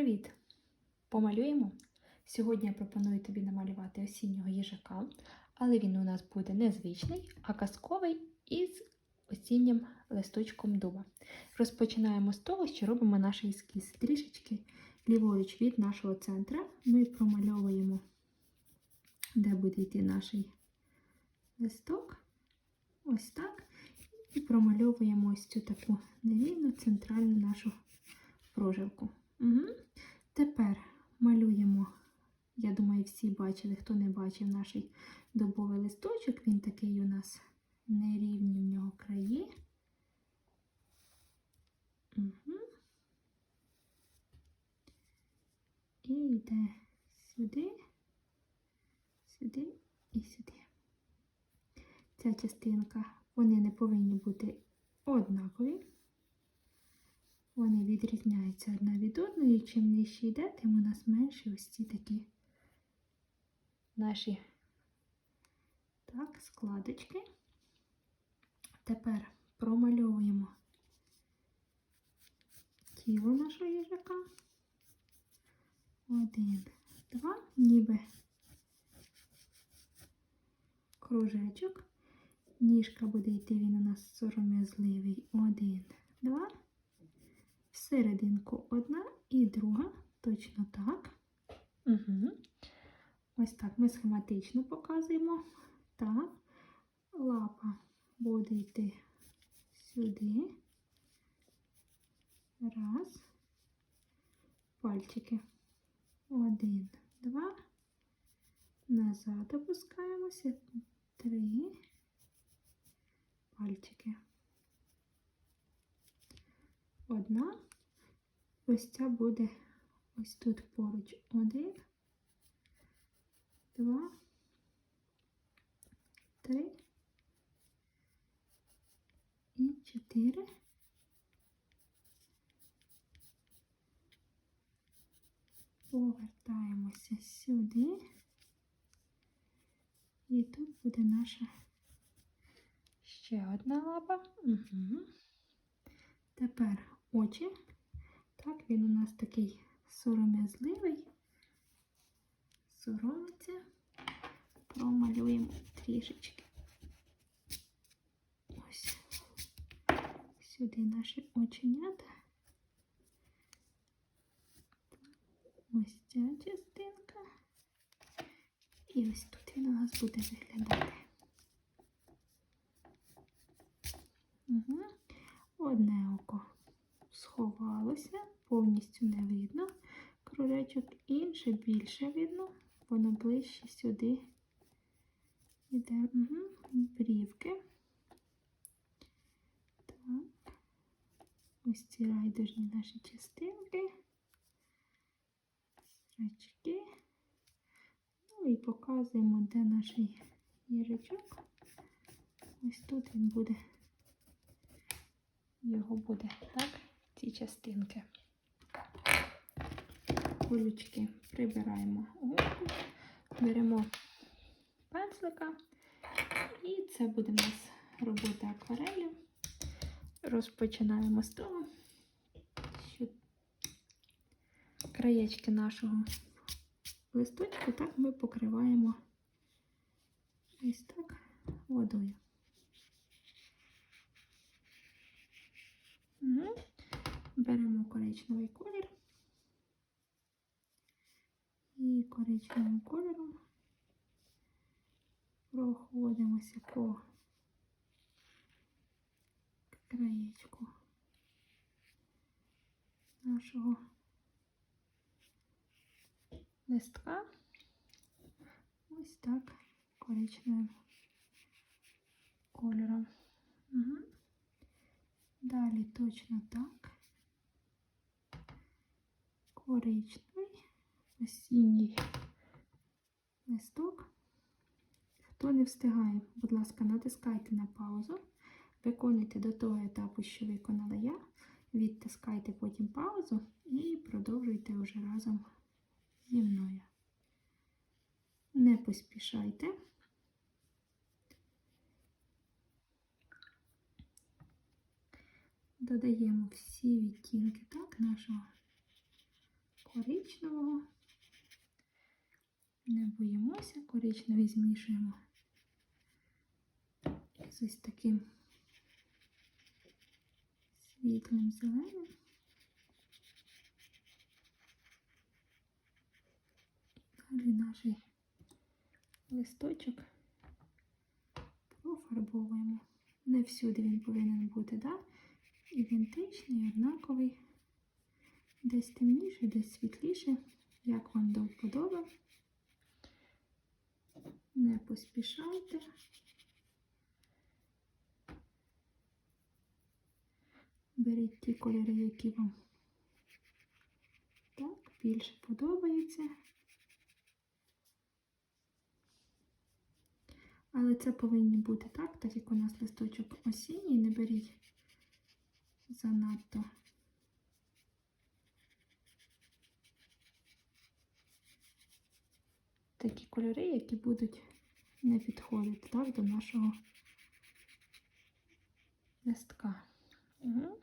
Привіт! Помалюємо. Сьогодні я пропоную тобі намалювати осіннього їжака, але він у нас буде незвичний, а казковий із осіннім листочком дуба. Розпочинаємо з того, що робимо наш ескіз. Трішечки ліворуч від нашого центра ми промальовуємо, де буде йти наш листок. Ось так. І промальовуємо ось цю таку нерівну центральну нашу прожилку. Угу. Тепер малюємо, я думаю, всі бачили, хто не бачив наш добовий листочок, він такий у нас нерівні в нього краї. Угу. І йде сюди, сюди і сюди. Ця частинка, вони не повинні бути однакові. Вони відрізняються одна від одної, і чим нижче йде, тим у нас менші ось ці такі наші так, складочки. Тепер промальовуємо тіло нашого їжака. Один, два, ніби кружечок. Ніжка буде йти, він у нас сором'язливий. Один, два серединку одна і друга, точно так. Угу. Ось так ми схематично показуємо. Так, лапа буде йти сюди. Раз. Пальчики. Один, два. Назад опускаємося. Три. Пальчики. Одна. Ось ця буде ось тут поруч один, два, три і чотири. Повертаємося сюди. І тут буде наша ще одна лапа. Угу. Тепер очі. Так, він у нас такий сором'язливий. Соромиться. Промалюємо трішечки. Ось сюди наші оченята. Ось ця частинка. І ось тут він у нас буде виглядати. Угу. Одне око сховалося, повністю не видно. Кружечок інше більше видно, воно ближче сюди йде угу. брівки. Так, ось ці райдужні наші частинки, зрачки. Ну і показуємо, де наш їжачок. Ось тут він буде, його буде, так? ці частинки. Кулючки прибираємо губку, беремо пензлика, і це буде у нас робота акварелі. Розпочинаємо з того, що краєчки нашого листочку так ми покриваємо ось так водою. Угу. Беремо коричневий колір і коричневим кольором проходимося по краєчку нашого листка. Ось так коричневим кольором. Угу. Далі точно так коричневий осінній листок. Хто не встигає, будь ласка, натискайте на паузу, виконуйте до того етапу, що виконала я, відтискайте потім паузу і продовжуйте вже разом зі мною. Не поспішайте. Додаємо всі відтінки так, нашого коричневого. Не боїмося, коричневий змішуємо з ось таким світлим зеленим. І далі наш листочок профарбовуємо. Не всюди він повинен бути, да? ідентичний, однаковий. Десь темніше, десь світліше, як вам до вподоби. Не поспішайте. Беріть ті кольори, які вам так більше подобаються. Але це повинні бути так, так як у нас листочок осінній, не беріть занадто. Такі кольори, які будуть не підходити так, до нашого листка. Угу.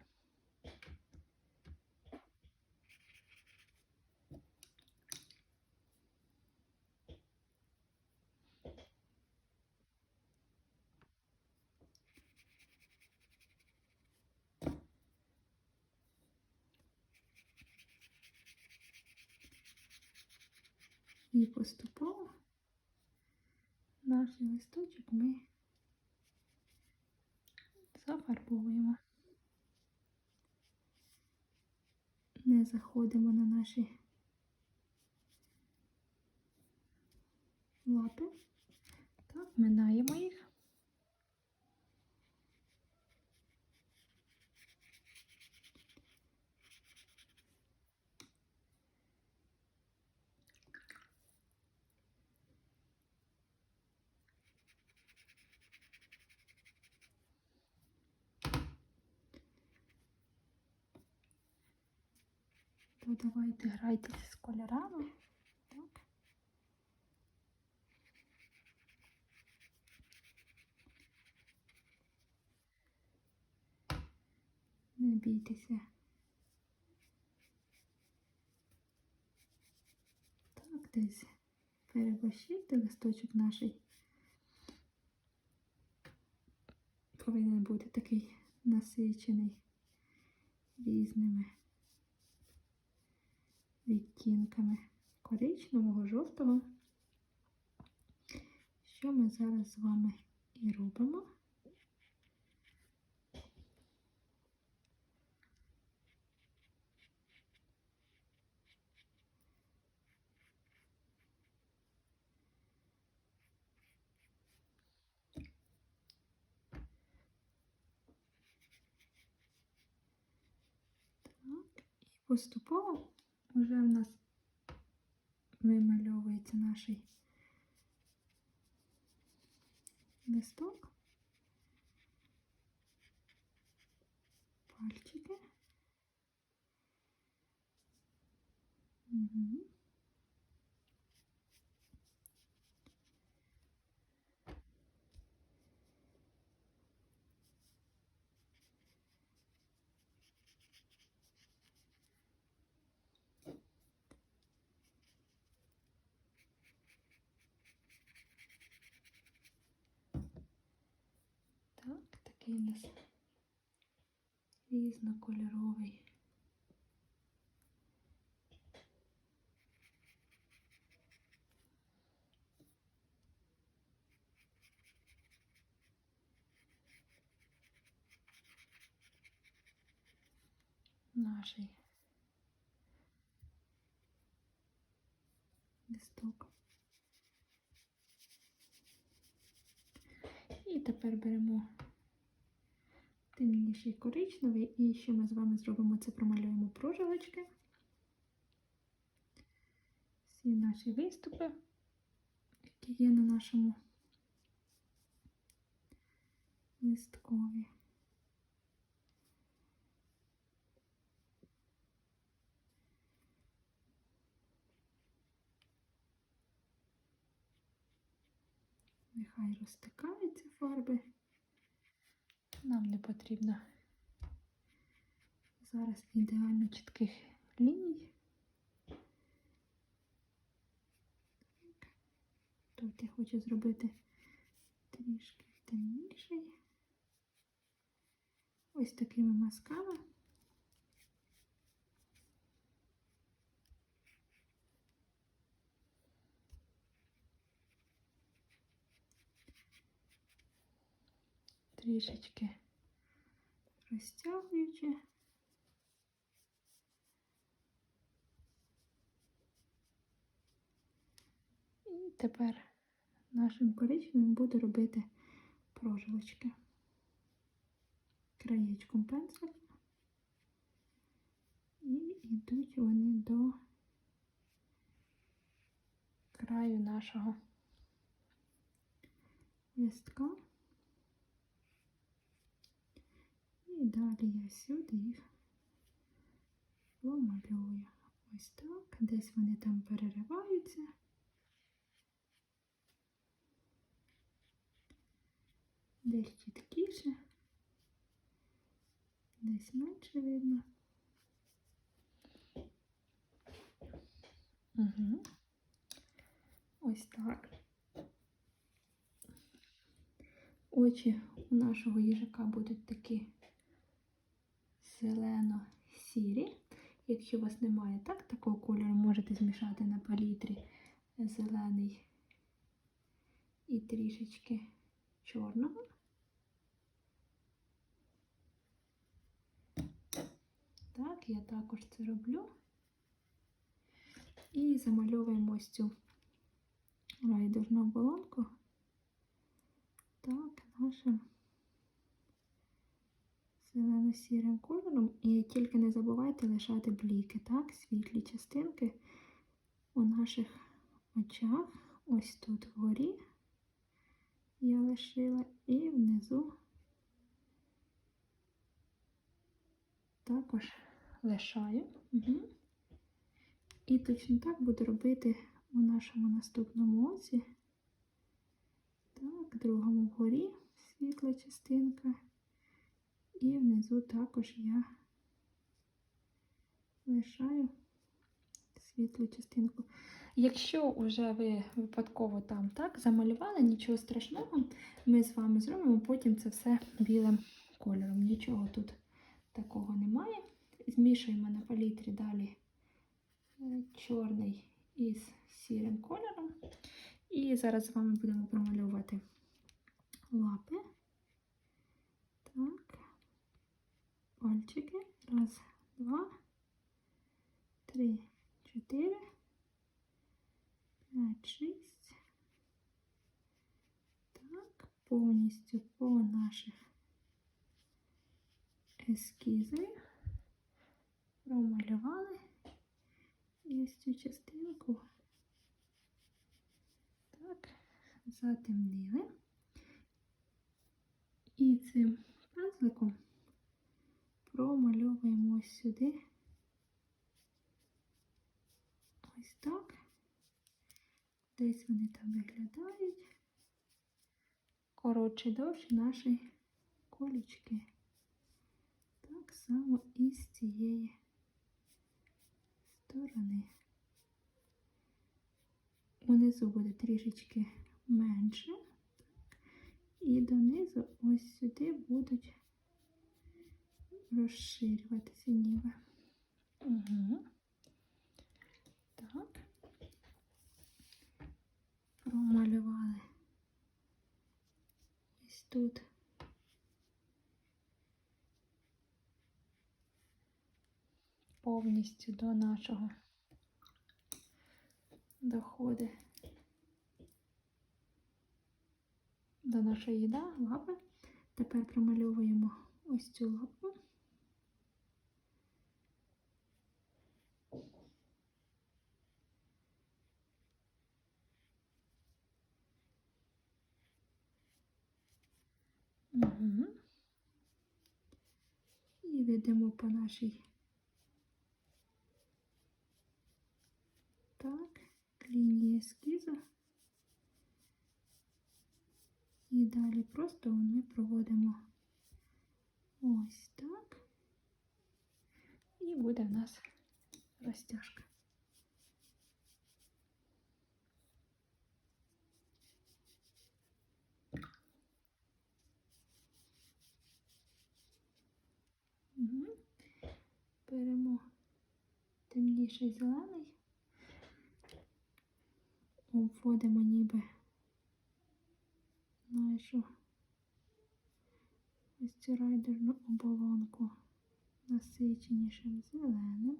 І поступово наш листочок ми зафарбовуємо. Не заходимо на наші лапи. Так, минаємо їх. Давайте грайтеся з кольорами. Не бійтеся. Так, десь переборщити листочок наш повинен бути такий насичений різними відтінками коричневого, жовтого, що ми зараз з вами і робимо. Так, і поступово вже в нас вимальовується наш листок, пальчики. Угу. Так, такий у нас різнокольоровий. Наший листок. І тепер беремо темніший коричневий, і що ми з вами зробимо, це промалюємо прожилочки. Всі наші виступи, які є на нашому листкові. Нехай розтикаються фарби нам не потрібно. Зараз ідеально чітких ліній. Тут я хочу зробити трішки темніший. Ось такими масками. Трішечки розтягуючи. І тепер нашим коричневим буду робити прожилочки. Краєчком пензля. І йдуть вони до краю нашого листка. І далі я сюди їх помалюю. Ось так. Десь вони там перериваються. Десь чіткіше, десь менше видно. Угу. Ось так. Очі у нашого їжака будуть такі зелено-сірі. Якщо у вас немає так, такого кольору, можете змішати на палітрі зелений і трішечки чорного. Так, я також це роблю. І замальовуємо ось цю райдужну оболонку. Так, нашим зелено-сірим кольором. І тільки не забувайте лишати бліки, так, світлі частинки у наших очах. Ось тут вгорі я лишила і внизу також лишаю. Угу. І точно так буду робити у нашому наступному оці. Так, другому вгорі світла частинка. І внизу також я лишаю світлу частинку. Якщо вже ви випадково там так замалювали, нічого страшного, ми з вами зробимо потім це все білим кольором. Нічого тут такого немає. Змішуємо на палітрі далі е, чорний із сірим кольором. І зараз з вами будемо промальовувати лапи. Так, пальчики. Раз, два, три, чотири, п'ять, шість. Так, повністю по наших ескізах промалювали і ось цю частинку так, затемнили. І цим пензликом промальовуємо ось сюди. Ось так. Десь вони там виглядають. Коротше, довше наші колічки. Так само і з цієї сторони. Унизу буде трішечки менше. І донизу ось сюди будуть розширюватися ніби. Угу. Так. Промалювали ось тут. Повністю до нашого доходить до нашої їда, лапи. Тепер промальовуємо ось цю лапу. Угу. І ведемо по нашій так, лінії ескізу. І далі просто ми проводимо ось так. І буде в нас розтяжка. І ще й зелений. Обводимо ніби нашу ось цю райдерну оболонку насиченішим зеленим.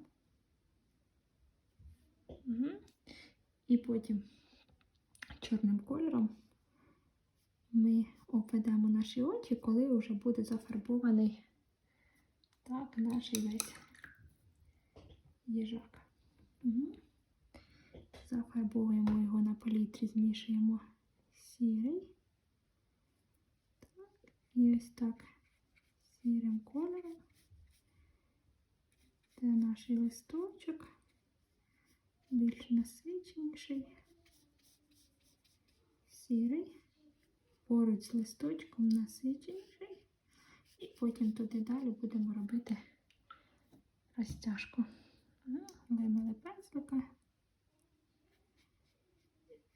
Угу. І потім чорним кольором ми обведемо наші очі, коли вже буде зафарбований так, наш весь їжак. Угу. Зафарбовуємо його на палітрі, змішуємо сірий. Так, і ось так сірим кольором. Це наш листочок, більш насиченіший, сірий, поруч з листочком насиченіший. І потім туди далі будемо робити розтяжку. Ну, Вимили пензлика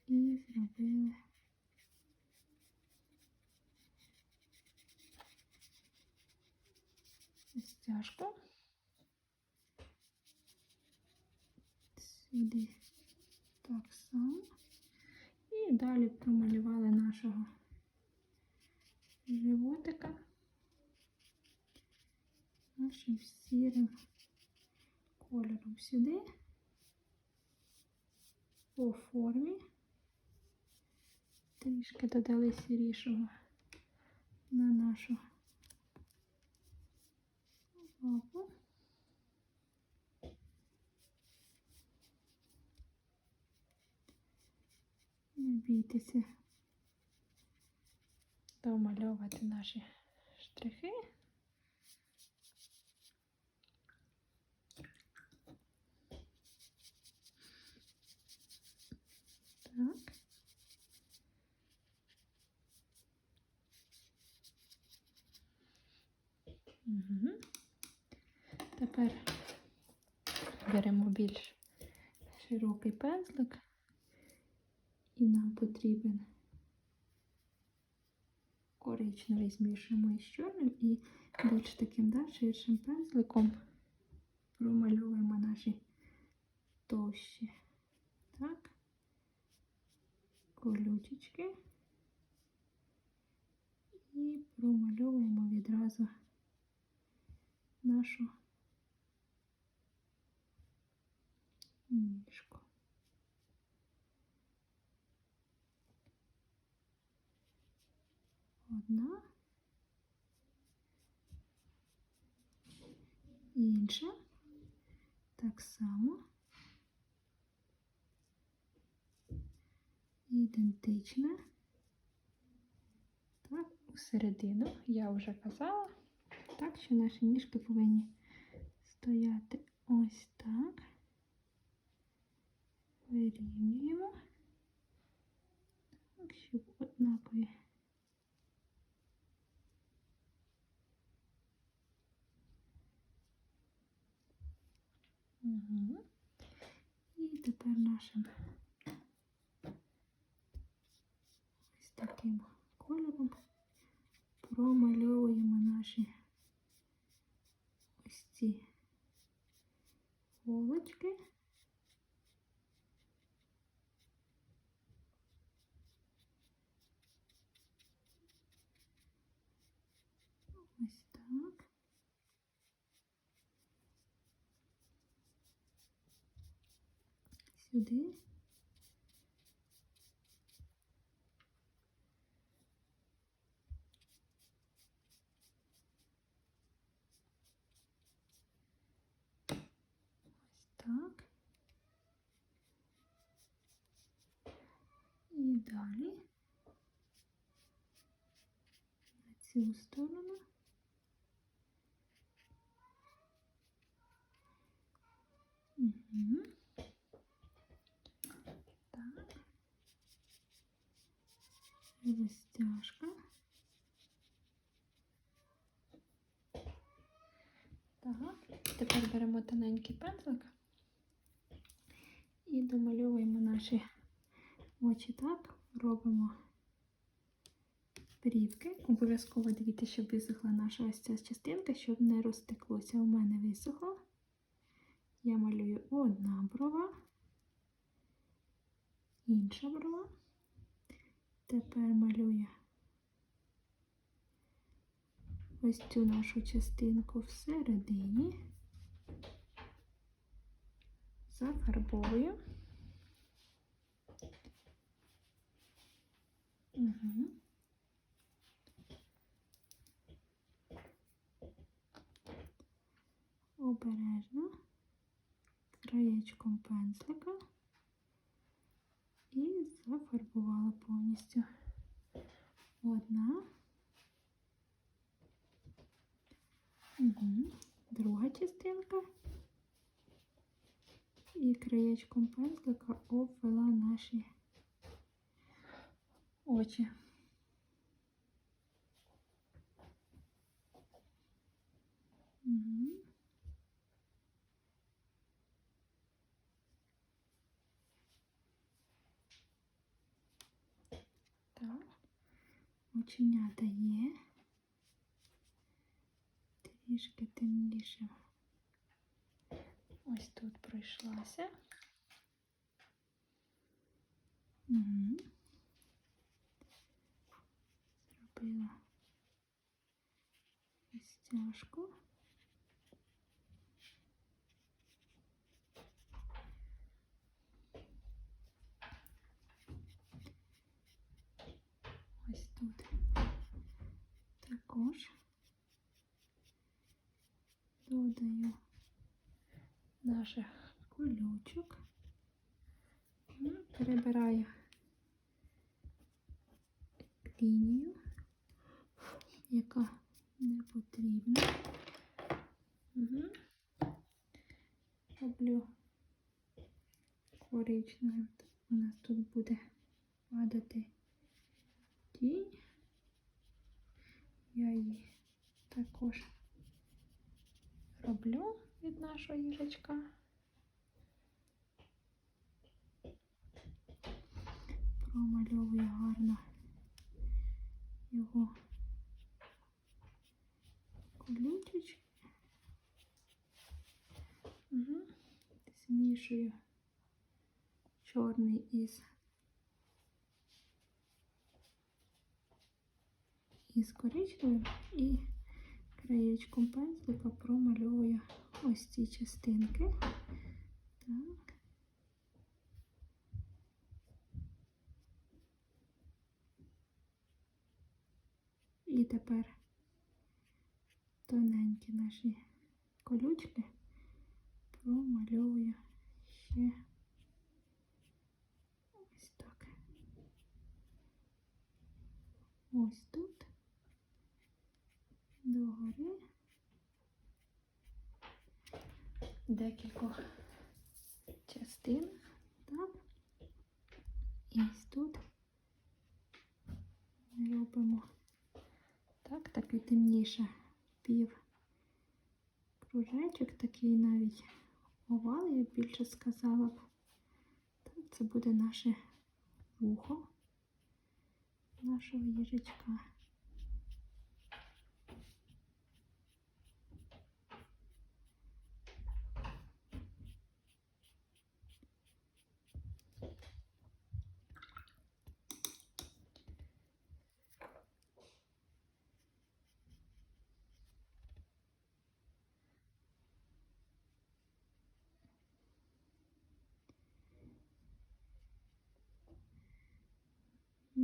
і зробили розтяжку. Сюди так само. І далі промалювали нашого животика нашим сірим кольором сюди по формі. Трішки додали сірішого на нашу лапу. Не бійтеся домальовувати наші штрихи. Так. Угу. Тепер беремо більш широкий пензлик, і нам потрібен коричневий змішуємо із чорним і більш таким да, ширшим пензликом промальовуємо наші товщі. Так колючечки і промальовуємо відразу нашу ніжку. Одна, інша, так само. Ідентичне. Так, у середину я вже казала, так, що наші ніжки повинні стояти ось так. Вирівнюємо, так, щоб однакові. Угу. І тепер нашим ось таким кольором промальовуємо наші ось ці так. Сюди. Ось так. І далі на цю сторону. Так. Розтяжка. Так, тепер беремо тоненький пензлик і домальовуємо наші очі так, робимо брівки. Обов'язково дивіться, щоб висохла наша ось ця частинка, щоб не розтеклося. У мене висохло. Я малюю одна брова, інша брова. Тепер малюю ось цю нашу частинку всередині, зафарбовую. Обережно краєчком пензлика і зафарбувала повністю. Одна. Друга частинка. І краєчком пензлика обвела наші очі. Угу. Так, оченята є. Трішки темніше. Ось тут пройшлася. Угу. Зробила стяжку. Ось тут також додаю наших колючок, Ну, перебираю лінію, яка не потрібна. Роблю коричневим. У нас тут буде падати тінь. Я її також роблю від нашого їжачка. Промальовую гарно його колючечки. Угу. Змішую чорний із із коричневим і краєчком пензлика промальовую ось ці частинки. Так. І тепер тоненькі наші колючки промальовую ще ось так. Ось тут. Догори. Декількох частин, так? І ось тут робимо так, такий темніше пів кружечок, такий навіть овал, я більше сказала б. Це буде наше вухо нашого їжачка.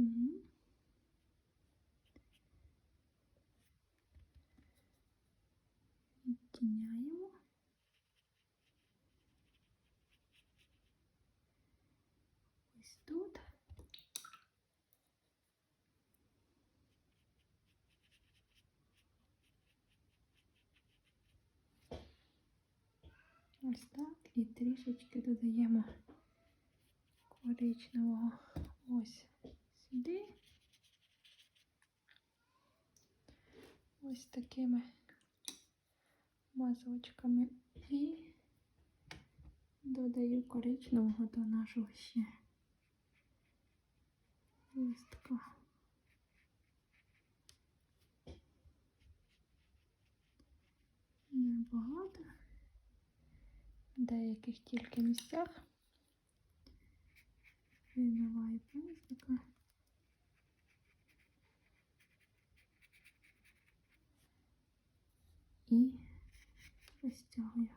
Угу. Ось тут. Ось так. І трішечки додаємо коричневого ось сюди. Ось такими мазочками і додаю коричневого до нашого ще листка. Небагато. в деяких тільки місцях. Вимиваю пензлика. І розтягую.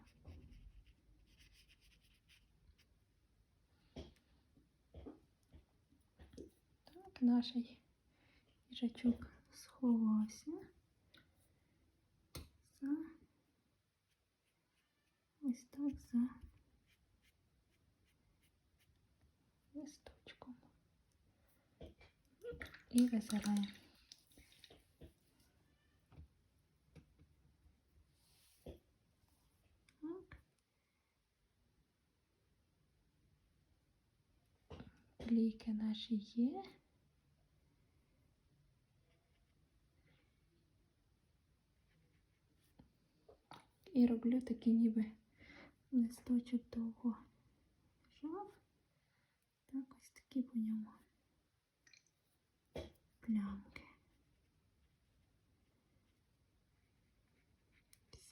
Так, наш їжачок сховався за ось так за листочком. І визираємо. Так. Плійки наші є. І роблю такий ніби листочок довго жав. Так, ось такі по ньому плямки.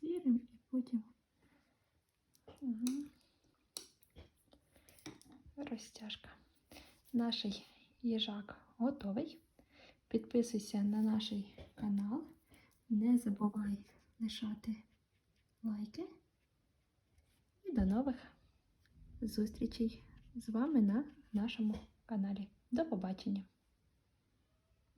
Сірим і потім угу. розтяжка. Наш їжак готовий. Підписуйся на наш канал. Не забувай лишати лайки. І до нових зустрічей з вами на нашому каналі. До побачення!